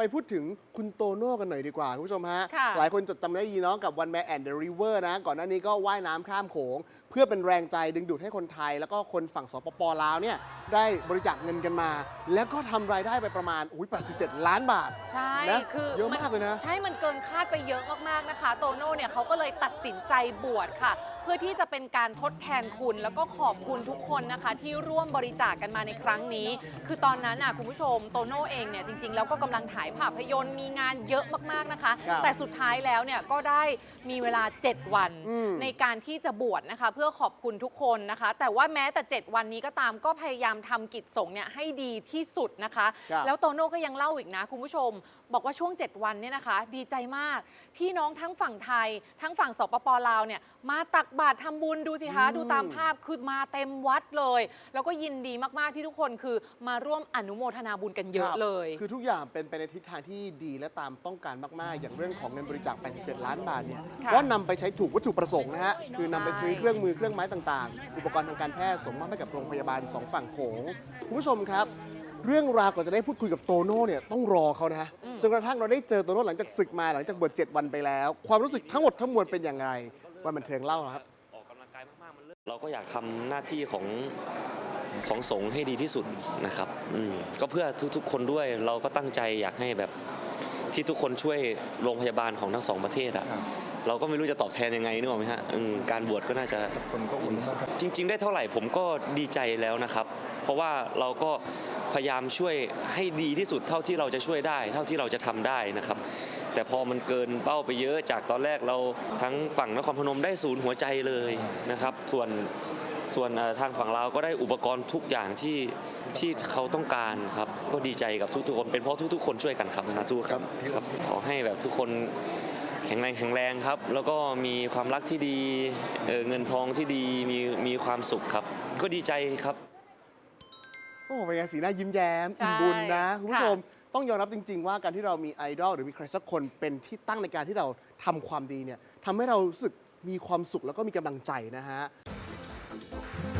ไปพูดถึงคุณโตโน่กันหน่อยดีกว่าคุณผู้ชมฮะ ค่ะหลายคนจดจำได้ยีเนาะกับ One Man and the River นะ ก่อนหน้านี้ก็ว่ายน้ำข้ามโขง เพื่อเป็นแรงใจดึงดูดให้คนไทย แล้วก็คนฝั่งสปปลาวเนี่ยได้บริจาคเงินกันมา แล้วก็ทำรายได้ไปประมาณอุ้ย87 ล้านบาท ใช่นะคือเยอะมากเลยนะใช่มันเกินคาดไปเยอะมากๆนะคะ โตโน่เนี่ยเขาก็เลยตัดสินใจบวชค่ะ เพื่อที่จะเป็นการทดแทนคุณแล้วก็ขอบคุณทุกคนนะคะ ที่ร่วมบริจาคกันมาในครั้งนี้ คือตอนนั้นน่ะคุณผู้ชมโตโน่เองเนี่ยจริงๆแล้วก็กำลังถ่ายภาพยนตร์มีงานเยอะมากๆนะคะ ครับแต่สุดท้ายแล้วเนี่ยก็ได้มีเวลา 7 วันอืม ในการที่จะบวชนะคะ เพื่อขอบคุณทุกคนนะคะ แต่ว่าแม้แต่ 7 วันนี้ก็ตามก็พยายามทำกิจสงฆ์เนี่ยให้ดีที่สุดนะคะ ครับ แล้วโตโน่ก็ยังเล่าอีกนะคุณผู้ชม บอกว่าช่วง 7 วันเนี่ยนะคะ ดีใจมาก พี่น้องทั้งฝั่งไทย ทั้งฝั่งสปปลาวเนี่ยมาตักบาตรทำบุญดูสิคะอืมดูตามภาพคือมาเต็มวัดเลย แล้วก็ยินดีมากๆที่ทุกคนคือมาร่วมอนุโมทนาบุญกันเยอะครับเลย คือทุกอย่างเป็นไปในทิศทางที่ดีและตามต้องการมาก ๆ อย่างเรื่องของเงินบริจาค 87 ล้านบาทเนี่ยค่ะก็นำไปใช้ถูกวัตถุประสงค์นะฮะ คือนำไปซื้อเครื่องมือเครื่องไม้ต่าง ๆ อุปกรณ์ทางการแพทย์ส่งมอบให้กับโรงพยาบาลสองฝั่งโขงคุณผู้ชมครับ เรื่องราวก่อนจะได้พูดคุยกับโตโน่เนี่ยต้องรอเขานะอืมจนกระทั่งเราได้เจอโตโน่หลังจากศึกมาหลังจากบวช7วันไปแล้ว ความรู้สึกทั้งหมดทั้งมวลเป็นอย่างไรวันบันเทิงเล่าครับ ออกกำลังกายมากๆมันเริ่มเราก็อยากทำหน้าที่ของ ของสงฆ์ให้ดีที่สุดนะครับอืมก็เพื่อทุกๆ คนด้วยเราก็ตั้งใจอยากให้แบบที่ทุกคนช่วยโรงพยาบาลของทั้งสองประเทศอะเราก็ไม่รู้จะตอบแทนยังไงนึกออกไหมฮะอืมการบวชก็น่าจะ คนก็อุ่นจริง ๆ ได้เท่าไหร่ผมก็ดีใจแล้วนะครับ เพราะว่าเราก็พยายามช่วยให้ดีที่สุดเท่าที่เราจะช่วยได้ เท่าที่เราจะทำได้นะครับ แต่พอมันเกินเป้าไปเยอะจากตอนแรกเราทั้งฝั่งนครพนมได้ศูนย์หัวใจเลยนะครับ ส่วน ส่วนเอ่อทางฝั่งเราวก็ได้อุปกรณ์ทุกอย่างที่ที่เขาต้องการครับ ก็ดีใจกับทุกๆคน เป็นเพราะทุกๆคนช่วยกันครับสาธุครับครับ ขอให้แบบทุกคนแข็งแรงแข็งแรงครับ แล้วก็มีความรักที่ดีเอ่อเงินทองที่ดีมีมีความสุขครับ ก็ดีใจครับ โอ้เป็นไงสีหน้ายิ้มแย้มใช่อิ่มบุญนะคุณผู้ค่ะชมต้องยอมรับจริง ๆ ว่าการที่เรามีไอดอลหรือมีใครสักคนเป็นที่ตั้งในการที่เราทำความดีเนี่ยทำให้เรารู้สึกมีความสุขแล้วก็มีกำลังใจนะฮะ 감독님.